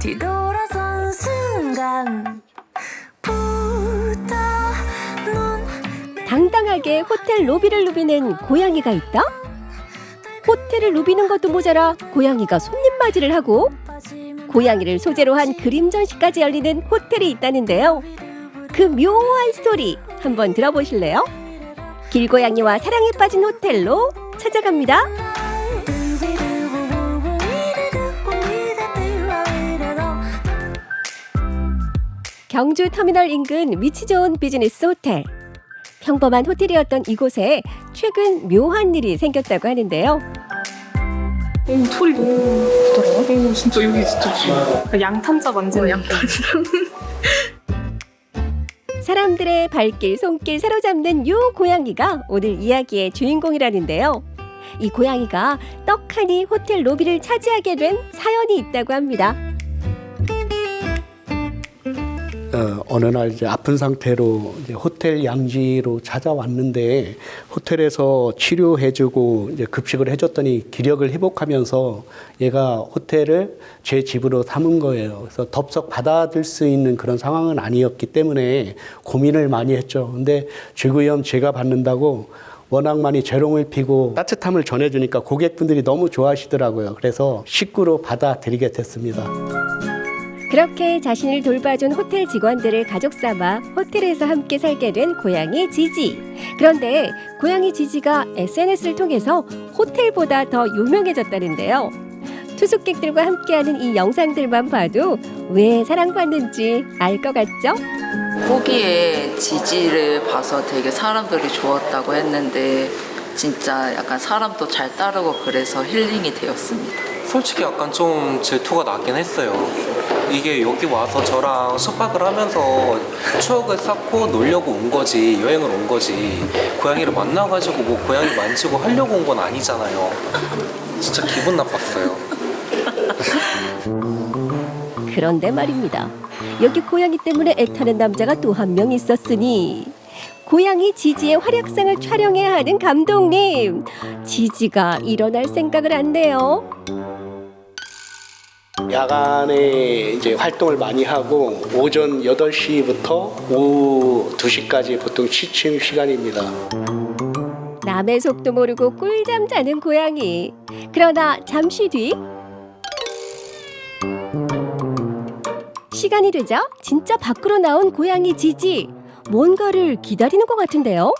뒤돌아선 순간 당당하게 호텔 로비를 누비는 고양이가 있다? 호텔을 누비는 것도 모자라 고양이가 손님 맞이를 하고 고양이를 소재로 한 그림 전시까지 열리는 호텔이 있다는데요. 그 묘한 스토리 한번 들어보실래요? 길고양이와 사랑에 빠진 호텔로 찾아갑니다. 경주 터미널 인근 위치 좋은 비즈니스 호텔. 평범한 호텔이었던 이곳에 최근 묘한 일이 생겼다고 하는데요. 오, 털이 너무 부드러워. 오, 진짜 여기 진짜 좋아. 양탄자 만지는 양탄. 사람들의 발길 손길 사로잡는 요 고양이가 오늘 이야기의 주인공이라는데요. 이 고양이가 떡하니 호텔 로비를 차지하게 된 사연이 있다고 합니다. 어, 어느 날 이제 아픈 상태로 이제 호텔 양지로 찾아왔는데 호텔에서 치료해주고 이제 급식을 해줬더니 기력을 회복하면서 얘가 호텔을 제 집으로 삼은 거예요. 그래서 덥석 받아들 수 있는 그런 상황은 아니었기 때문에 고민을 많이 했죠. 근데 주구염 제가 받는다고 워낙 많이 재롱을 피고 따뜻함을 전해주니까 고객분들이 너무 좋아하시더라고요. 그래서 식구로 받아들이게 됐습니다. 그렇게 자신을 돌봐준 호텔 직원들을 가족 삼아 호텔에서 함께 살게 된 고양이 지지. 그런데 고양이 지지가 SNS를 통해서 호텔보다 더 유명해졌다는데요. 투숙객들과 함께하는 이 영상들만 봐도 왜 사랑받는지 알 것 같죠? 호기에 지지를 봐서 되게 사람들이 좋았다고 했는데 진짜 약간 사람도 잘 따르고 그래서 힐링이 되었습니다. 솔직히 약간 좀 질투가 나긴 했어요. 이게 여기 와서 저랑 숙박을 하면서 추억을 쌓고 놀려고 온 거지, 여행을 온 거지. 고양이를 만나가지고 뭐 고양이 만지고 하려고 온 건 아니잖아요. 진짜 기분 나빴어요. 그런데 말입니다. 여기 고양이 때문에 애타는 남자가 또 한 명 있었으니 고양이 지지의 활약상을 촬영해야 하는 감독님 지지가 일어날 생각을 한대요. 야간에 이제 활동을 많이 하고 오전 8시부터 오후 2시까지 보통 취침 시간입니다. 남의 속도 모르고 꿀잠 자는 고양이. 그러나 잠시 뒤 시간이 되자 진짜 밖으로 나온 고양이 지지 뭔가를 기다리는 것 같은데요.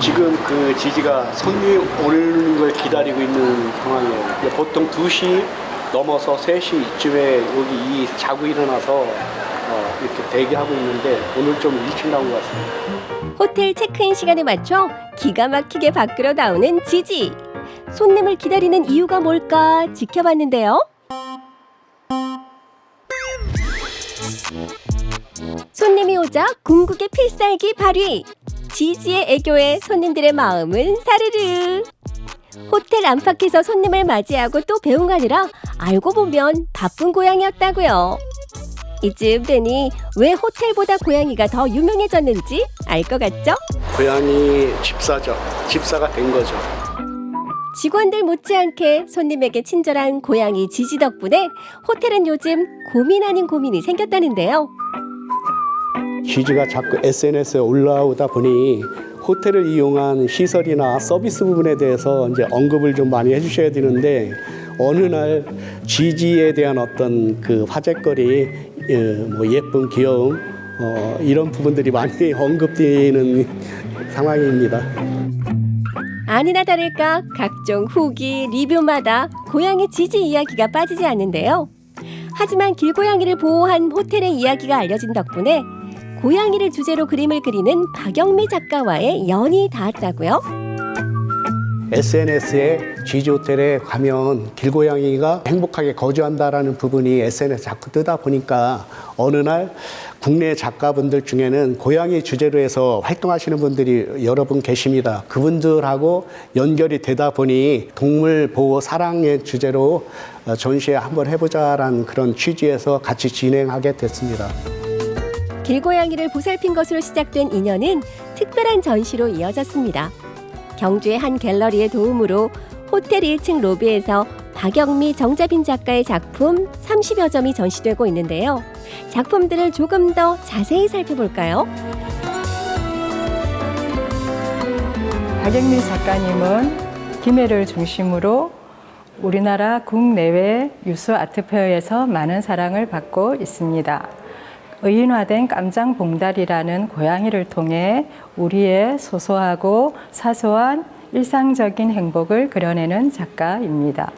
지금 그 지지가 손님 오는 걸 기다리고 있는 상황이에요. 보통 2시 넘어서 3시 이쯤에 여기 이 자고 일어나서 어, 이렇게 대기하고 있는데 오늘 좀 일찍 나온 것 같습니다. 호텔 체크인 시간에 맞춰 기가 막히게 밖으로 나오는 지지. 손님을 기다리는 이유가 뭘까 지켜봤는데요. 손님이 오자 궁극의 필살기 발휘. 지지의 애교에 손님들의 마음은 사르르. 호텔 안팎에서 손님을 맞이하고 또 배웅하느라 알고 보면 바쁜 고양이였다고요. 이쯤 되니 왜 호텔보다 고양이가 더 유명해졌는지 알 것 같죠? 고양이 집사죠. 집사가 된 거죠. 직원들 못지않게 손님에게 친절한 고양이 지지 덕분에 호텔은 요즘 고민 아닌 고민이 생겼다는데요. 지지가 자꾸 SNS에 올라오다 보니 호텔을 이용한 시설이나 서비스 부분에 대해서 이제 언급을 좀 많이 해주셔야 되는데 어느 날 지지에 대한 어떤 그 화제거리, 예, 뭐 예쁨, 귀여움 어, 이런 부분들이 많이 언급되는 상황입니다. 아니나 다를까 각종 후기, 리뷰마다 고양이 지지 이야기가 빠지지 않는데요. 하지만 길고양이를 보호한 호텔의 이야기가 알려진 덕분에 고양이를 주제로 그림을 그리는 박영미 작가와의 연이 닿았다고요. SNS에 지지 호텔에 가면 길고양이가 행복하게 거주한다라는 부분이 SNS 자꾸 뜨다 보니까 어느 날 국내 작가분들 중에는 고양이 주제로 해서 활동하시는 분들이 여러 분 계십니다. 그분들하고 연결이 되다 보니 동물 보호 사랑의 주제로 어, 전시회 한번 해보자라는 그런 취지에서 같이 진행하게 됐습니다. 길고양이를 보살핀 것으로 시작된 인연은 특별한 전시로 이어졌습니다. 경주의 한 갤러리의 도움으로 호텔 1층 로비에서 박영미, 정자빈 작가의 작품 30여 점이 전시되고 있는데요. 작품들을 조금 더 자세히 살펴볼까요? 박영민 작가님은 김해를 중심으로 우리나라 국내외 유수 아트 페어에서 많은 사랑을 받고 있습니다. 의인화된 깜장봉다리라는 고양이를 통해 우리의 소소하고 사소한 일상적인 행복을 그려내는 작가입니다.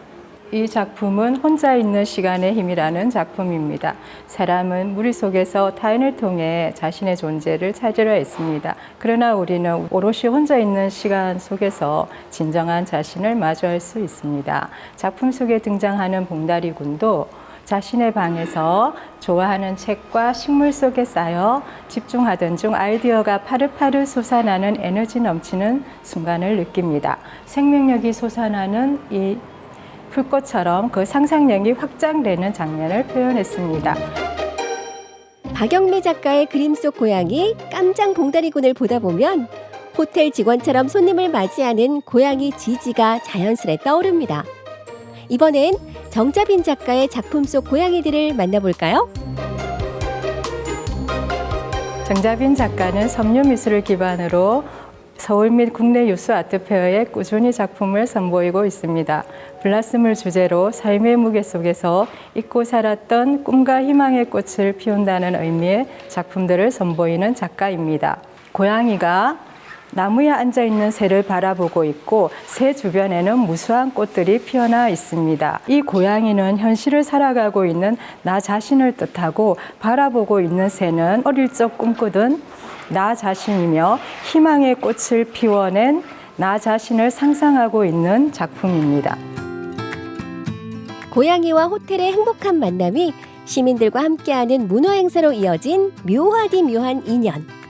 이 작품은 혼자 있는 시간의 힘이라는 작품입니다. 사람은 무리 속에서 타인을 통해 자신의 존재를 찾으려 했습니다. 그러나 우리는 오롯이 혼자 있는 시간 속에서 진정한 자신을 마주할 수 있습니다. 작품 속에 등장하는 봉다리 군도 자신의 방에서 좋아하는 책과 식물 속에 쌓여 집중하던 중 아이디어가 파르파르 솟아나는 에너지 넘치는 순간을 느낍니다. 생명력이 솟아나는 이 풀꽃처럼 그 상상력이 확장되는 장면을 표현했습니다. 박영미 작가의 그림 속 고양이 깜장 봉다리군을 보다 보면 호텔 직원처럼 손님을 맞이하는 고양이 지지가 자연스레 떠오릅니다. 이번엔 정자빈 작가의 작품 속 고양이들을 만나볼까요? 정자빈 작가는 섬유 미술을 기반으로 서울 및 국내 유수 아트 페어에 꾸준히 작품을 선보이고 있습니다. 블라스물 주제로 삶의 무게 속에서 잊고 살았던 꿈과 희망의 꽃을 피운다는 의미의 작품들을 선보이는 작가입니다. 고양이가 나무에 앉아 있는 새를 바라보고 있고 새 주변에는 무수한 꽃들이 피어나 있습니다. 이 고양이는 현실을 살아가고 있는 나 자신을 뜻하고 바라보고 있는 새는 어릴 적 꿈꾸던 나 자신이며 희망의 꽃을 피워낸 나 자신을 상상하고 있는 작품입니다. 고양이와 호텔의 행복한 만남이 시민들과 함께하는 문화 행사로 이어진 묘하디 묘한 인연.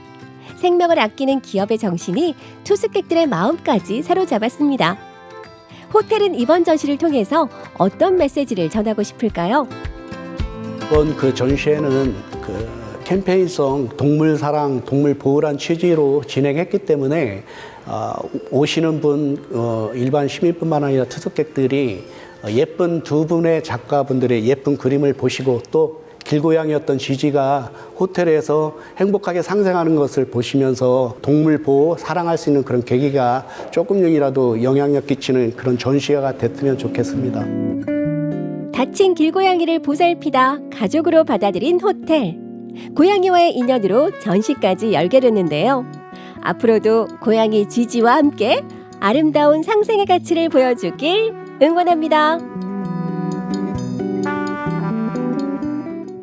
생명을 아끼는 기업의 정신이 투숙객들의 마음까지 사로잡았습니다. 호텔은 이번 전시를 통해서 어떤 메시지를 전하고 싶을까요? 이번 그 전시회는 그 캠페인성 동물 사랑, 동물 보호란 취지로 진행했기 때문에 아, 오시는 분 어, 일반 시민뿐만 아니라 투숙객들이 어, 예쁜 두 분의 작가분들의 예쁜 그림을 보시고 또 길고양이였던 지지가 호텔에서 행복하게 상생하는 것을 보시면서 동물 보호, 사랑할 수 있는 그런 계기가 조금씩이라도 영향력 끼치는 그런 전시회가 됐으면 좋겠습니다. 다친 길고양이를 보살피다 가족으로 받아들인 호텔. 고양이와의 인연으로 전시까지 열게 됐는데요. 앞으로도 고양이 지지와 함께 아름다운 상생의 가치를 보여주길 응원합니다.